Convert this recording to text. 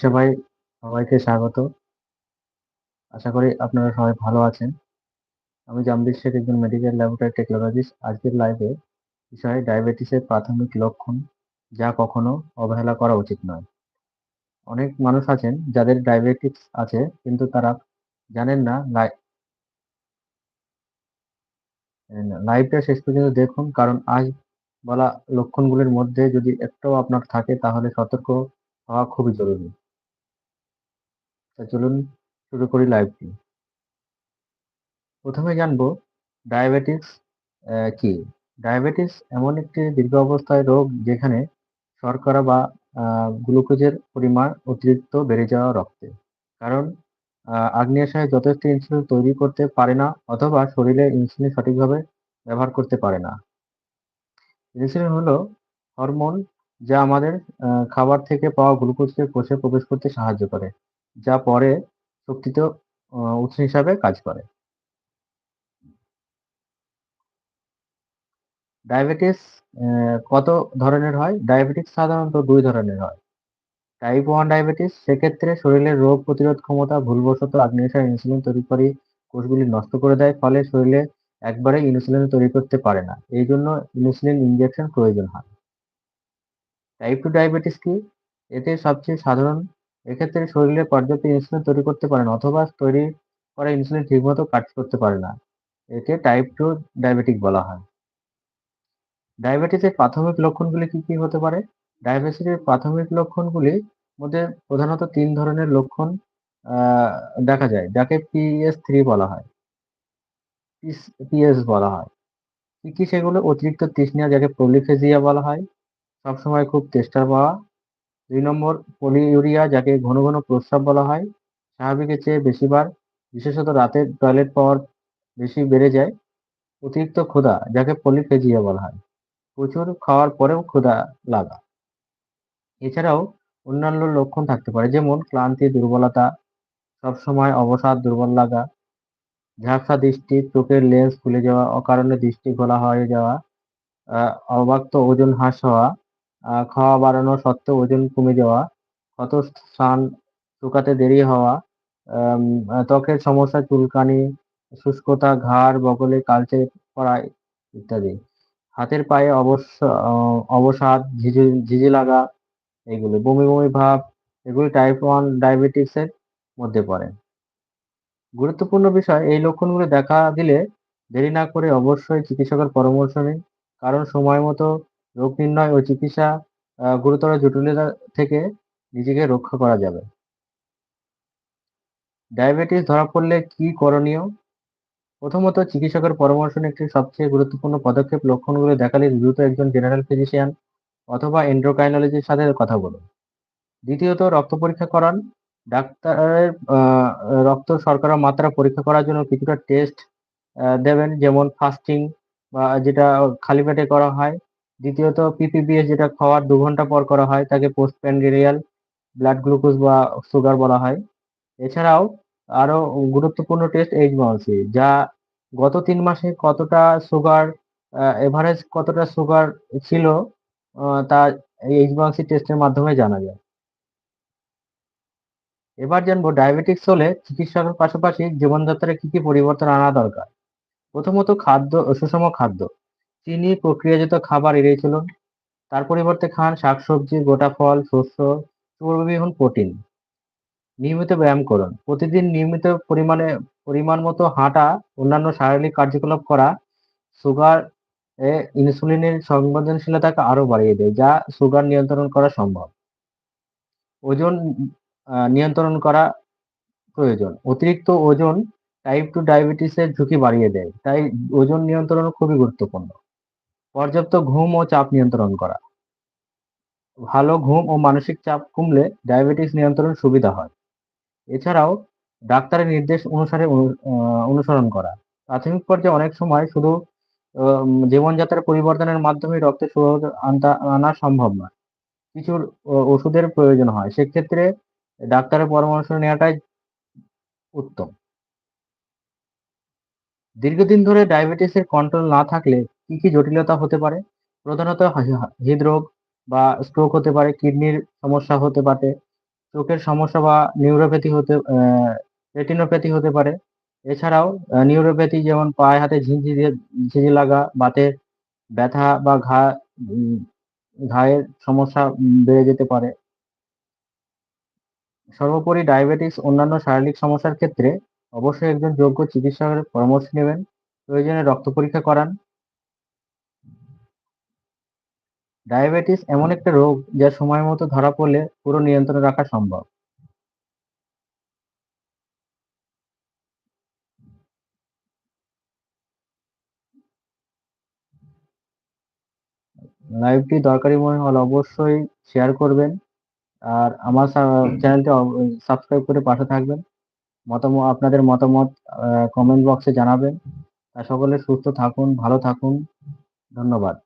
সেবায় সবাইকে স্বাগত। আশা করি আপনারা সবাই ভালো আছেন। আমি জামবির শেখ, একজন মেডিকেল ল্যাবরেটরি টেকনোলজিস্ট। আজকের লাইভে বিষয় ডায়াবেটিসের প্রাথমিক লক্ষণ যা কখনো অবহেলা করা উচিত নয়। অনেক মানুষ আছেন যাদের ডায়াবেটিস আছে, কিন্তু তারা জানেন না লাই লাইভটা শেষ পর্যন্ত দেখুন, কারণ আজ বলা লক্ষণগুলির মধ্যে যদি একটাও আপনার থাকে, তাহলে সতর্ক হওয়া খুবই জরুরি। তা চলুন শুরু করি লাইভটি। প্রথমে জানব ডায়াবেটিস কি ডায়াবেটিস এমন একটি দীর্ঘ অবস্থায় রোগ যেখানে শর্করা বা গ্লুকোজের পরিমাণ অতিরিক্ত বেড়ে যাওয়া রক্তে কারণ আগ্নেয়াশয় যথেষ্ট ইনসুলিন তৈরি করতে পারে না অথবা শরীরে ইনসুলিন সঠিকভাবে ব্যবহার করতে পারে না ইনসুলিন হলো হরমোন যা আমাদের খাবার থেকে পাওয়া গ্লুকোজকে কোষে প্রবেশ করতে সাহায্য করে, যা পরে শক্তিতে উৎস হিসাবে কাজ করে। ডায়াবেটিস কত ধরনের হয়? ডায়াবেটিস সাধারণত দুই ধরনের হয়। টাইপ ওয়ান ডায়াবেটিস, সেক্ষেত্রে শরীরের রোগ প্রতিরোধ ক্ষমতা, ভুলবশত আগ্নেয়াশয় ইনসুলিন তৈরি করে কোষগুলি নষ্ট করে দেয়, ফলে শরীরে একবারে ইনসুলিন তৈরি করতে পারে না। এই জন্য ইনসুলিন ইনজেকশন প্রয়োজন হয়। টাইপ টু ডায়াবেটিস কি? এতে সবচেয়ে সাধারণ, এক্ষেত্রে শরীরে পর্যাপ্ত ইনসুলিন তৈরি করতে পারে না অথবা তৈরি করা ইনসুলিন ঠিকমতো কাজ করতে পারে না। একে টাইপ টু ডায়াবেটিক বলা হয়। ডায়াবেটিসের প্রাথমিক লক্ষণগুলি কি কি হতে পারে? ডায়াবেটিসের প্রাথমিক লক্ষণগুলির মধ্যে প্রধানত তিন ধরনের লক্ষণ দেখা যায়, যাকে পিএস থ্রি বলা হয়। পিএস বলা হয়। কি কি সেগুলো অতিরিক্ত তৃষ্ণা, যাকে প্রলিফেজিয়া বলা হয়? সবসময় খুব তেষ্টা পাওয়া। দুই নম্বর, পলিউরিয়া, যাকে ঘন ঘন প্রস্রাব বলা হয়, স্বাভাবিকের চেয়ে বেশিবার, বিশেষত রাতে টয়লেট পাওয়ার বেশি বেড়ে যায়। অতিরিক্ত ক্ষুধা, যাকে পলিফেজিয়া বলা হয়। প্রচুর খাওয়ার পরেও ক্ষুধা লাগা। এছাড়াও অন্যান্য লক্ষণ থাকতে পারে, যেমন ক্লান্তি, দুর্বলতা, সবসময় অবসাদ, দুর্বল লাগা, ঝাপসা দৃষ্টি, চোখের লেন্স ফুলে যাওয়া, অকারণে দৃষ্টি ঘোলা হয়ে যাওয়া অবাক্ত ওজন হ্রাস হওয়া খাওয়া বাড়ানো সত্ত্বেও ওজন কমে যাওয়া ক্ষত স্থান শুকাতে দেরি হওয়া ত্বকের সমস্যা চুলকানি শুষ্কতা ঘাড় বগলে কালচে পড়া ইত্যাদি। হাতের পায়ে আহ, অবসাদ ঝিঝি ঝিঝি লাগা এগুলো বমি বমি ভাব এগুলি টাইপ ওয়ান ডায়াবেটিসের মধ্যে পড়ে। গুরুত্বপূর্ণ বিষয় এই লক্ষণগুলো দেখা দিলে দেরি না করে অবশ্যই চিকিৎসকের পরামর্শ নিন। কারণ সময় মতো রোগ নির্ণয় ও চিকিৎসা গুরুতর জটিলতা থেকে নিজেকে রক্ষা করা যাবে। ডায়াবেটিস ধরা পড়লে কি করণীয়? প্রথমত চিকিৎসকের পরামর্শ একটি সবচেয়ে গুরুত্বপূর্ণ পদক্ষেপ লক্ষণগুলো দেখালে দ্রুত একজন জেনারেল ফিজিশিয়ান অথবা এন্ড্রোকাইনোলজির সাথে কথা বলুন। দ্বিতীয়ত, রক্ত পরীক্ষা করান। ডাক্তারের রক্ত শর্করা মাত্রা পরীক্ষা করার জন্য কিছুটা টেস্ট দেবেন, যেমন ফাস্টিং বা যেটা খালি পেটে করা হয়। দ্বিতীয়ত পিপিবিএস যেটা খাওয়ার দু ঘণ্টা পর করা হয়, তাকে পোস্ট প্যান্ডেরিয়াল ব্লাড গ্লুকোজ বা সুগার বলা হয়। এছাড়াও, আরও গুরুত্বপূর্ণ টেস্ট এইচবাউন্সি যা গত তিন মাসে কতটা সুগার এভারেজ কতটা সুগার ছিল তা এইচবাউন্সি টেস্টের মাধ্যমে জানা যায়। এবার জানব ডায়াবেটিক্স হলে চিকিৎসার পাশাপাশি জীবনযাত্রায় কি কি পরিবর্তন আনা দরকার? প্রথমত খাদ্য, সুষম খাদ্য। চিনি প্রক্রিয়াজাত খাবার এড়িয়ে চলুন। তার পরিবর্তে খান শাকসবজি, গোটা ফল, শস্য চর্বিহীন প্রোটিন। নিয়মিত ব্যায়াম করুন। প্রতিদিন নিয়মিত পরিমাণে, পরিমাণ মতো হাঁটা, অন্যান্য শারীরিক কার্যকলাপ করা, সুগার এ ইনসুলিনের সংবেদনশীলতাকে আরও বাড়িয়ে দেয়, যা সুগার নিয়ন্ত্রণ করা সম্ভব। ওজন নিয়ন্ত্রণ করা প্রয়োজন। অতিরিক্ত ওজন টাইপ টু ডায়াবেটিসের ঝুঁকি বাড়িয়ে দেয়, তাই ওজন নিয়ন্ত্রণ খুবই গুরুত্বপূর্ণ। পর্যাপ্ত ঘুম ও চাপ নিয়ন্ত্রণ করা। ভালো ঘুম ও মানসিক চাপ কমলে ডায়াবেটিস নিয়ন্ত্রণ সুবিধা হয়। এছাড়াও ডাক্তারের নির্দেশ অনুসারে অনু- অনুসরণ করা। প্রাথমিক পর্যায়ে অনেক সময় শুধু জীবনযাত্রার পরিবর্তনের মাধ্যমে রক্তে সুরক্ষা আনতা, আনা সম্ভব নয়। কিছু ওষুধের প্রয়োজন হয়। সেক্ষেত্রে ডাক্তারের পরামর্শ নেওয়াটাই উত্তম। দীর্ঘদিন ধরে ডায়াবেটিসের কন্ট্রোল না থাকলে কি কি জটিলতা হতে পারে? প্রধানত হৃদরোগ বা স্ট্রোক হতে পারে কিডনির সমস্যা হতে পারে, চোখের সমস্যা বা নিউরোপ্যাথি হতে রেটিনোপ্যাথি হতে পারে। এছাড়াও নিউরোপ্যাথি যেমন পায়ে হাতে ঝিঁঝি ঝিঁঝি লাগা বাতের ব্যথা বা ঘা ঘায়ের সমস্যা বেড়ে যেতে পারে। সর্বোপরি ডায়াবেটিস অন্যান্য শারীরিক সমস্যার ক্ষেত্রে অবশ্যই একজন যোগ্য চিকিৎসকের পরামর্শ নেবেন। প্রয়োজনে রক্ত পরীক্ষা করান। ডায়াবেটিস এমন একটা রোগ যা সময় মতো ধরা পড়লে পুরো নিয়ন্ত্রণে রাখা সম্ভব। লাইভটি দরকারি মনে হলে অবশ্যই শেয়ার করবেন আর আমার চ্যানেলটি সাবস্ক্রাইব করে পাশে থাকবেন। মতামত আপনাদের মতামত কমেন্ট বক্সে জানাবেন। আর সকলে সুস্থ থাকুন ভালো থাকুন। ধন্যবাদ।